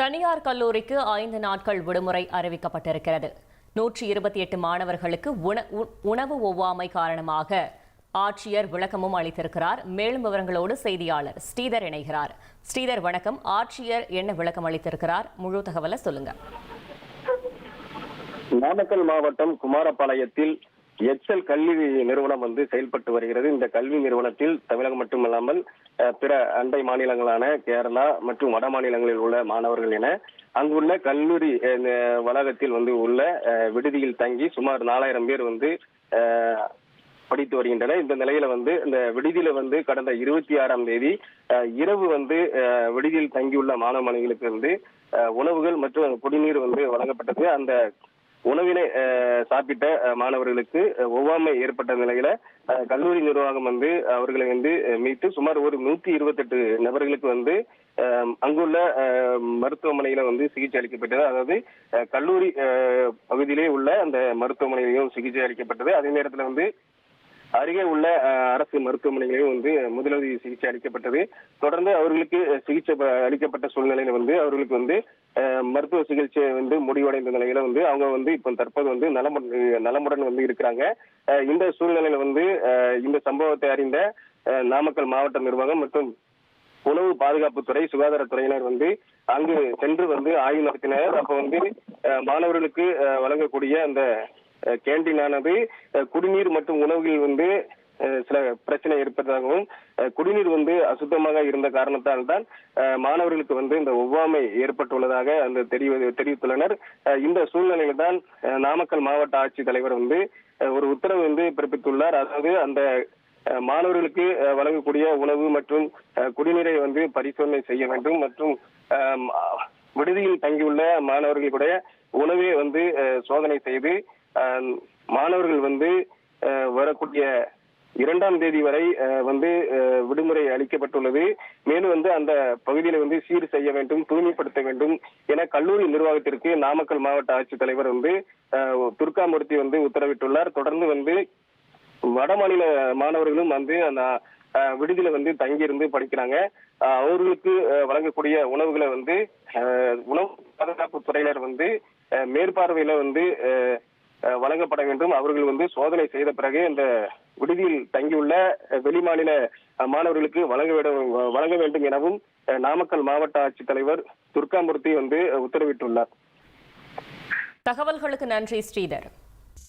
தனியார் கல்லூரிக்கு ஐந்து நாட்கள் விடுமுறை அறிவிக்கப்பட்டிருக்கிறது. நூற்றி இருபத்தி எட்டு மாணவர்களுக்கு உணவு ஒவ்வாமை காரணமாக ஆட்சியர் விளக்கமும் அளித்திருக்கிறார். மேலும் விவரங்களோடு செய்தியாளர் ஸ்ரீதர் இணைகிறார். ஸ்ரீதர் வணக்கம். ஆட்சியர் என்ன விளக்கம் அளித்திருக்கிறார்? முழு தகவலை சொல்லுங்க. நாமக்கல் மாவட்டம் குமாரபாளையத்தில் எச்எல் கல்வி நிறுவனம் வந்து செயல்பட்டு வருகிறது. இந்த கல்வி நிறுவனத்தில் தமிழகம் மட்டுமல்லாமல் பிற அண்டை மாநிலங்களான கேரளா மற்றும் வட மாநிலங்களில் உள்ள மாணவர்கள் என அங்குள்ள கல்லூரி வளாகத்தில் வந்து உள்ள விடுதியில் தங்கி சுமார் நாலாயிரம் பேர் வந்து படித்து வருகின்றன இந்த நிலையில வந்து இந்த விடுதியில வந்து கடந்த இருபத்தி ஆறாம் தேதி இரவு வந்து விடுதியில் தங்கியுள்ள மாணவ மாணவிகளுக்கு வந்து உணவுகள் மற்றும் குடிநீர் வந்து வழங்கப்பட்டது. அந்த உணவினை சாப்பிட்ட மாணவர்களுக்கு ஒவ்வாமை ஏற்பட்ட நிலையில கல்லூரி நிர்வாகம் வந்து அவர்களை வந்து மீட்டு சுமார் ஒரு நூத்தி இருபத்தெட்டு நபர்களுக்கு வந்து அங்குள்ள மருத்துவமனையில வந்து சிகிச்சை அளிக்கப்பட்டது. அதாவது கல்லூரி பகுதியிலே உள்ள அந்த மருத்துவமனையிலையும் சிகிச்சை அளிக்கப்பட்டது. அதே நேரத்துல வந்து அருகே உள்ள அரசு மருத்துவமனைகளிலும் வந்து முதலுதவி சிகிச்சை அளிக்கப்பட்டது. தொடர்ந்து அவர்களுக்கு சிகிச்சை அளிக்கப்பட்ட சூழ்நிலையில வந்து அவர்களுக்கு வந்து மருத்துவ சிகிச்சை வந்து முடிவடைந்த நிலையில வந்து அவங்க வந்து இப்போ தற்போது வந்து நலமுடன் நலமுடன் வந்து இருக்கிறாங்க. இந்த சூழ்நிலையில வந்து இந்த சம்பவத்தை அறிந்த நாமக்கல் மாவட்ட நிர்வாகம் மற்றும் உணவு பாதுகாப்புத்துறை சுகாதாரத்துறையினர் வந்து அங்கு சென்று வந்து ஆய்வு நடத்தினர். அப்ப வந்து மாணவர்களுக்கு வழங்கக்கூடிய அந்த கேண்டீனானது குடிநீர் மற்றும் உணவுகள் வந்து சில பிரச்சனை இருப்பதாகவும் குடிநீர் வந்து அசுத்தமாக இருந்த காரணத்தால் தான் மாணவர்களுக்கு வந்து இந்த ஒவ்வாமை ஏற்பட்டுள்ளதாக அந்த தெரிய தெரிவித்துள்ளனர். இந்த சூழ்நிலையில தான் நாமக்கல் மாவட்ட ஆட்சித்தலைவர் வந்து ஒரு உத்தரவு வந்து பிறப்பித்துள்ளார். அதாவது அந்த மாணவர்களுக்கு வழங்கக்கூடிய உணவு மற்றும் குடிநீரை வந்து பரிசோதனை செய்ய வேண்டும் மற்றும் விடுதியில் தங்கியுள்ள மாணவர்களுடைய உணவை வந்து சோதனை செய்து மாணவர்கள் வந்து வரக்கூடிய இரண்டாம் தேதி வரை வந்து விடுமுறை அளிக்கப்பட்டுள்ளது. மேலும் வந்து அந்த பகுதியில வந்து சீர் செய்ய வேண்டும் தூய்மைப்படுத்த வேண்டும் என கல்லூரி நிர்வாகத்திற்கு நாமக்கல் மாவட்ட ஆட்சித்தலைவர் வந்து துர்காமூர்த்தி வந்து உத்தரவிட்டுள்ளார். தொடர்ந்து வந்து வட மாநில மாணவர்களும் வந்து அந்த விடுதியில வந்து தங்கியிருந்து படிக்கிறாங்க. அவர்களுக்கு வழங்கக்கூடிய உணவுகளை வந்து உணவு பாதுகாப்பு துறையினர் வந்து மேற்பார்வையில வந்து அஹ், வழங்கப்பட வேண்டும். அவர்கள் வந்து சோதனை செய்த பிறகு இந்த விடுதியில் தங்கியுள்ள வெளிமாநில மாணவர்களுக்கு வழங்க வேண்டும் வழங்க வேண்டும் எனவும் நாமக்கல் மாவட்ட ஆட்சித்தலைவர் துர்காமூர்த்தி வந்து உத்தரவிட்டுள்ளார். தகவல்களுக்கு நன்றி ஸ்ரீதர்.